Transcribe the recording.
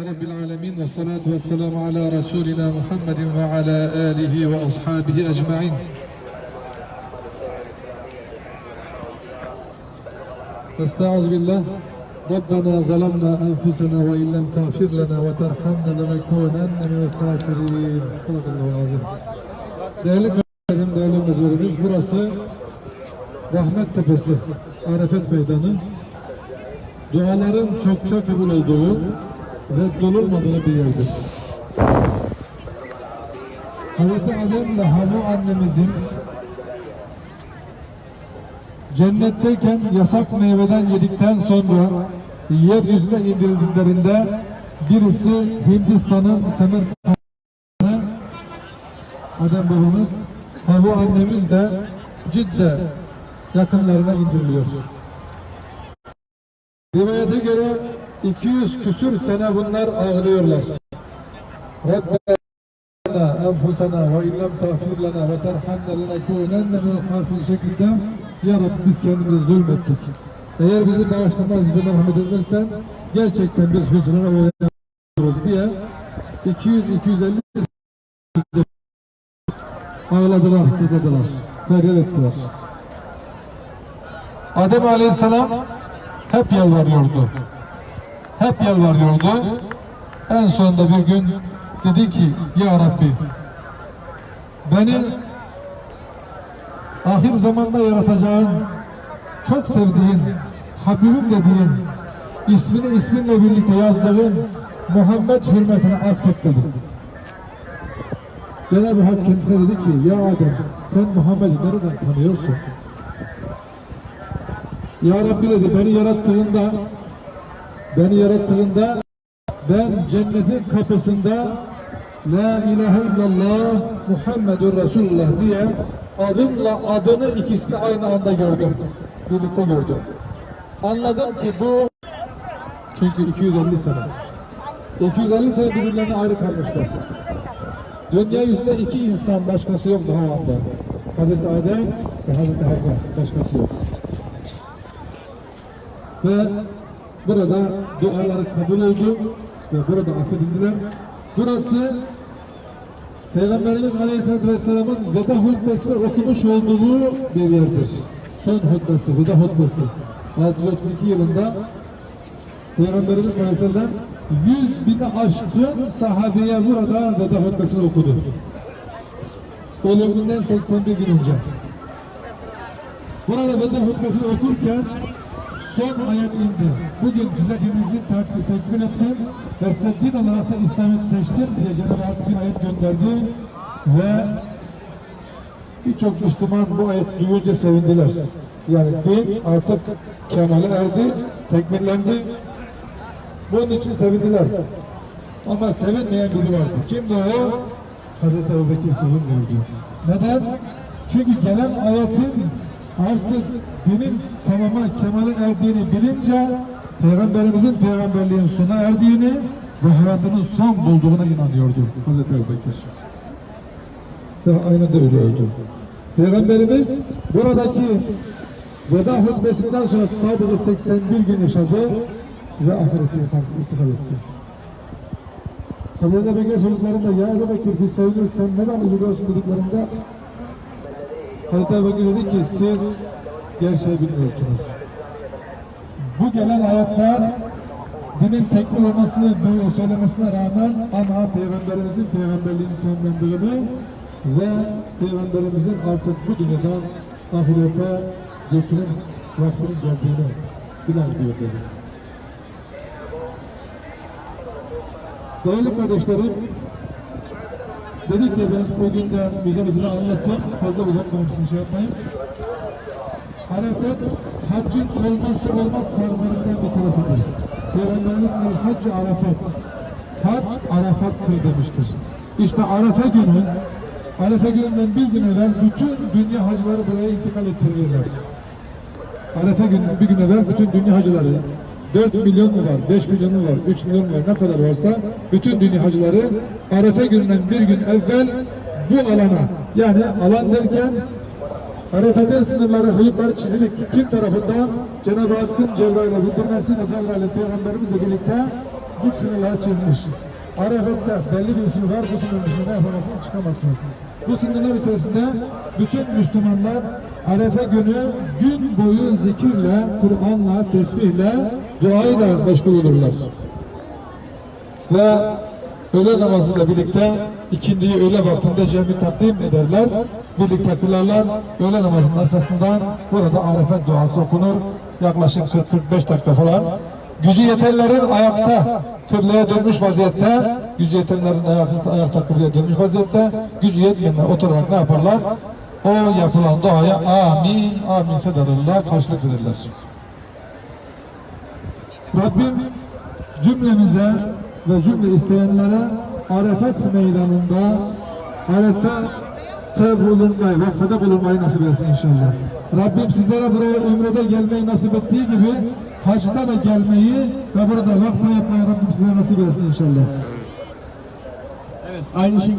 رب العالمين والصلاة والسلام على رسولنا محمد وعلى آله وأصحابه أجمعين نستعوذ بالله ربنا ظلمنا أنفسنا وإن لم تغفر لنا وترحمنا لنكونن من الخاسرين صدق الله العظيم Değerli kardeşlerim, değerli müzürümüz burası Rahmet Tepesi, Arafet Meydanı. Duaların çokça kabul olduğu reddolunmadığı bir yerdir. Hazreti Adem ve Havva annemizin cennetteyken yasak meyveden yedikten sonra yeryüzüne indirildiklerinde birisi Hindistan'ın Semerkant'ına Adem babamız Havva annemiz de Cidde yakınlarına indiriliyor. Rivayete göre 200 küsür sene bunlar ağlıyorlar. Rabbena enfusena ve illem tağfir lana ve terhamna lenekunenne minel şeklinde Ya Rabbi biz kendimize zulmettik. Eğer bizi bağışlamaz, bize merhamet etmezsen gerçekten biz huzuruna uğrayacağız diye 200-250 ağladılar, sızladılar, feryat ettiler. Adem Aleyhisselam hep yalvarıyordu. Hep yalvarıyordu. En sonunda bir gün dedi ki Ya Rabbi beni ahir zamanda yaratacağın çok sevdiğin Habibim dediğin ismini isminle birlikte yazdığın Muhammed hürmetine affet dedi. Cenab-ı Hak kendisine dedi ki Ya Adem sen Muhammed'i nereden tanıyorsun? Ya Rabbi dedi beni yarattığında beni yarattığında ben cennetin kapısında La ilahe illallah Muhammedur Resulullah diye adımla adını ikisini aynı anda gördüm. Birlikte gördüm. Anladım ki bu çünkü 250 sene. 250 sene birbirlerine ayrı kalmışlar. Dünya yüzünde iki insan başkası yok daha anda. Hazreti Adem ve Hazreti Havva başkası yok. Ve burada duaları kabul oldu ve burada affedildiler. Burası Peygamberimiz Aleyhisselatü Vesselam'ın veda hutbesini okumuş olduğu bir yerdir. Son hutbesi, veda hutbesi. 632 yılında Peygamberimiz sallallahu aleyhi ve sellem 100 bini aşkın sahabeye burada veda hutbesini okudu. Ölümünden 81 gün önce. Burada veda hutbesini okurken son ayet indi. Bugün size dininizi takdir tekmil ettim ve size din olarak da İslam'ı seçtim diye Cenab-ı Hak bir ayet gönderdi ve birçok Müslüman bu ayet duyunca sevindiler. Yani din artık kemale erdi, tekmillendi. Bunun için sevindiler. Ama sevinmeyen biri vardı. Kimdi o? Hazreti Ebu Bekir sevinmiyordu. Neden? Çünkü gelen ayetin artık dinin tamama kemale erdiğini bilince Peygamberimizin peygamberliğin sona erdiğini ve hayatının son bulduğuna inanıyordu Hazreti Ebu Bekir. Ve aynen de öyle oldu. Peygamberimiz buradaki veda hutbesinden sonra sadece 81 gün yaşadı ve ahirete irtikal etti. Hazreti Ebu Bekir çocuklarında ya Ebu Bekir biz seviniyoruz sen neden üzülüyorsun dediklerinde Hazreti Ebu Bekir dedi ki siz gerçeği bilmiyorsunuz. Bu gelen ayetler dinin tekmil olmasını söylemesine rağmen ama Peygamberimizin peygamberliğini tamamlandığını ve Peygamberimizin artık bu dünyadan ahirete geçirin vaktinin geldiğini ilan ediyor dedi. Değerli kardeşlerim, dedik ya ben bugün de güzel bir anlattım. Fazla uzatmayayım sizi şey yapmayın. Arafat haccın olmazsa olmaz farzlarından bir tanesidir. Peygamberimiz haccı Arafat. Hac Arafat'tır demiştir. İşte Arafa günü, Arafa gününden bir gün evvel bütün dünya hacıları buraya intikal ettirirler. Arafa gününden bir gün evvel bütün dünya hacıları 4 milyon mu var, 5 milyon mu var, 3 milyon mu var ne kadar varsa bütün dünya hacıları Arefe gününden bir gün evvel bu alana yani alan derken Arefe'de sınırları, hudutları çizilik kim tarafından Cenab-ı Hakk'ın Cebrail'e bildirmesi ve Cebrail'in Peygamberimizle birlikte güç sınırları çizmiş. Arafet'te belli bir sınır var, bu sınırın dışında yapamazsınız, çıkamazsınız. Bu sınırlar içerisinde bütün Müslümanlar Arefe günü gün boyu zikirle, Kur'an'la, tesbihle, duayla meşgul olurlar. Ve öğle namazıyla birlikte ikindiyi öğle vaktinde cemi takdim ederler. Birlikte kılarlar. Öğle namazının arkasından burada arefet duası okunur. Yaklaşık 40-45 dakika falan. Gücü yetenlerin ayakta kıbleye dönmüş vaziyette, gücü yetenlerin ayakta, ayakta kıbleye dönmüş vaziyette, gücü yetmeyenler oturarak ne yaparlar? O yapılan duaya amin, amin sedarıllah karşılık verirler. Rabbim cümlemize ve cümle isteyenlere Arefet meydanında Arefet'te bulunmayı, vakfede bulunmayı nasip etsin inşallah. Rabbim sizlere buraya ümrede gelmeyi nasip ettiği gibi hacda da gelmeyi ve burada vakfe yapmayı Rabbim size nasip etsin inşallah. Aynı şekilde